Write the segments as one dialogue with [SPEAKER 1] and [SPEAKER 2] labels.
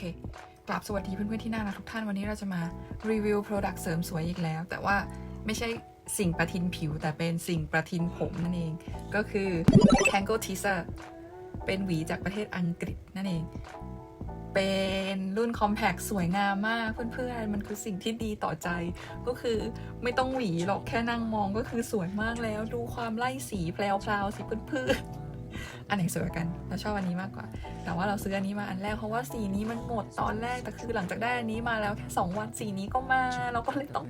[SPEAKER 1] เคกลับสวัสดีเพื่อนๆที่น่ารักทุกท่านวันนี้เราจะมารีวิว Product เสริมสวยอีกแล้ว แต่ว่าไม่ใช่สิ่งประทินผิว แต่เป็นสิ่งประทินผมนั่นเอง ก็คือ Tangle Teaser เป็นหวีจากประเทศอังกฤษนั่นเอง เป็นรุ่น Compact สวยงามมากเพื่อนๆ มันคือสิ่งที่ดีต่อใจ ก็คือไม่ต้องหวีหรอกแค่นั่งมองก็คือสวยมากแล้ว ดูความไล่สีแพลวๆสิเพื่อนๆ อันไหนสวยกว่ากัน เราชอบอันนี้มากกว่า แต่ว่าเราซื้ออันนี้มาอันแรกเพราะว่าสีนี้มันหมดตอนแรก แต่คือหลังจากได้อันนี้มาแล้วแค่2วันสีนี้ก็มาเราก็เลยต้อง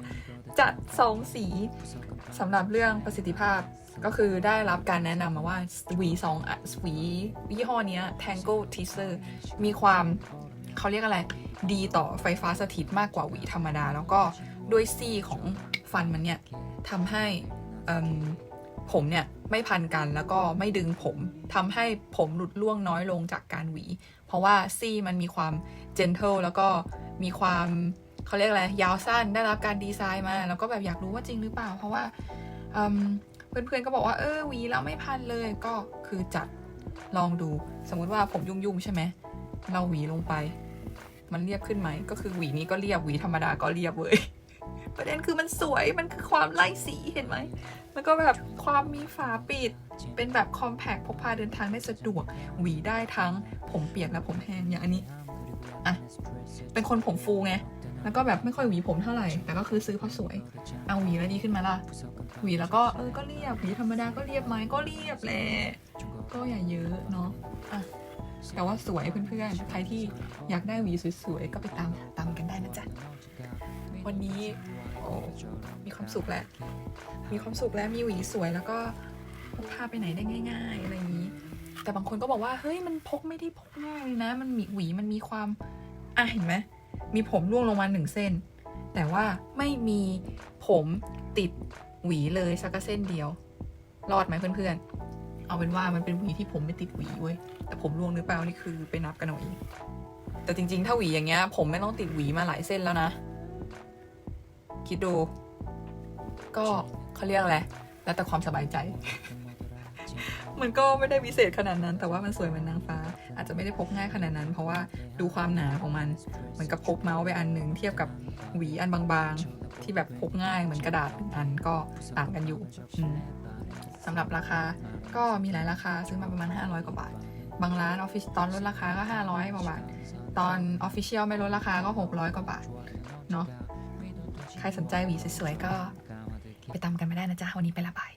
[SPEAKER 1] จัด2สีสำหรับเรื่องประสิทธิภาพก็คือได้รับการแนะนำมาว่าหวีสองอะหวียี่ห้อเนี้ย Tangle Teaser มีความเขาเรียกอะไร ดีต่อไฟฟ้าสถิตมากกว่าหวีธรรมดา แล้วก็ด้วยซี่ของฟันมันเนี่ยทำให้อืม ผมเนี่ยไม่พันกันแล้วก็ไม่ดึงผมทำให้ผมหลุดร่วงน้อยลงจากการหวี เพราะว่าซี่มันมีความ gentle แล้วก็มีความเขาเรียกอะไรยาวสั้นได้รับการดีไซน์มา แล้วก็แบบอยากรู้ว่าจริงหรือเปล่า เพราะว่าเเพื่อนๆก็บอกว่าเออหวีแล้วไม่พันเลยก็คือจัดลองดู สมมุติว่าผมยุ่งๆใช่ไหมเราหวีลงไป มันเรียบขึ้นไหมก็คือหวีนี้ก็เรียบหวีธรรมดาก็เรียบเว้ย ประเด็นคือมันสวยมันคือความไล่สีเห็นไหมแล้วก็แบบความมีฝาปิด เป็นแบบคอมแพคพกพาเดินทางได้สะดวก หวีได้ทั้งผมเปียกและผมแห้งอย่างอันนี้อะเป็นคนผมฟูไงแล้วก็แบบไม่ค่อยหวีผมเท่าไหร่ แต่ก็คือซื้อเพราะสวย เอาหวีแล้วดีขึ้นมาล่ะ หวีแล้วก็เออ ก็เรียบ หวีธรรมดาก็เรียบไหมก็เรียบแหละ ก็อย่าเยอะเนาะอะแต่ว่าสวยเพื่อนๆ ใครที่อยากได้หวีสวยๆ ก็ไปตามตามกันได้นะจ๊ะ วันนี้โอ้มีความสุขแล้วมีความสุขแล้วมีหวีสวยแล้วก็พกพาไปไหนได้ง่าย ๆ อะไรอย่างนี้ แต่บางคนก็บอกว่าเฮ้ยมันพกไม่ได้พกง่ายเลยนะ มันมีหวีมันมีความอะเห็นไหมมีผมร่วงลงมาหนึ่งเส้น แต่ว่าไม่มีผมติดหวีเลยสักเส้นเดียว รอดไหมเพื่อนๆ เอาเป็นว่ามันเป็นหวีที่ผมไม่ติดหวีเว้ยแต่ผมร่วงหรือเปล่านี่คือไปนับกันเอาเองแต่จริงๆ ถ้าหวีอย่างเงี้ยผมไม่ต้องติดหวีมาหลายเส้นแล้วนะ คิดดู ก็เขาเรียกอะไร แล้วแต่ความสบายใจ มันก็ไม่ได้พิเศษขนาดนั้น แต่ว่ามันสวยเหมือนนางฟ้า อาจจะไม่ได้พกง่ายขนาดนั้น เพราะว่าดูความหนาของมัน เหมือนกับพกเมาส์ไปอันหนึ่งเทียบกับหวีอันบางๆ ที่แบบพกง่ายเหมือนกระดาษหนึ่งอันก็ต่างกันอยู่อืมสำหรับราคาก็มีหลายราคาซื้อมาประมาณ 500 กว่าบาท บางร้านออฟฟิศตอนลดราคาก็ 500กว่าบาท ตอนออฟฟิเชียลไม่ลดราคาก็ 600 กว่าบาท เนาะ ใครสนใจหวีสวยๆก็ไปตามกันไม่ได้นะจ๊ะ วันนี้ไปละบาย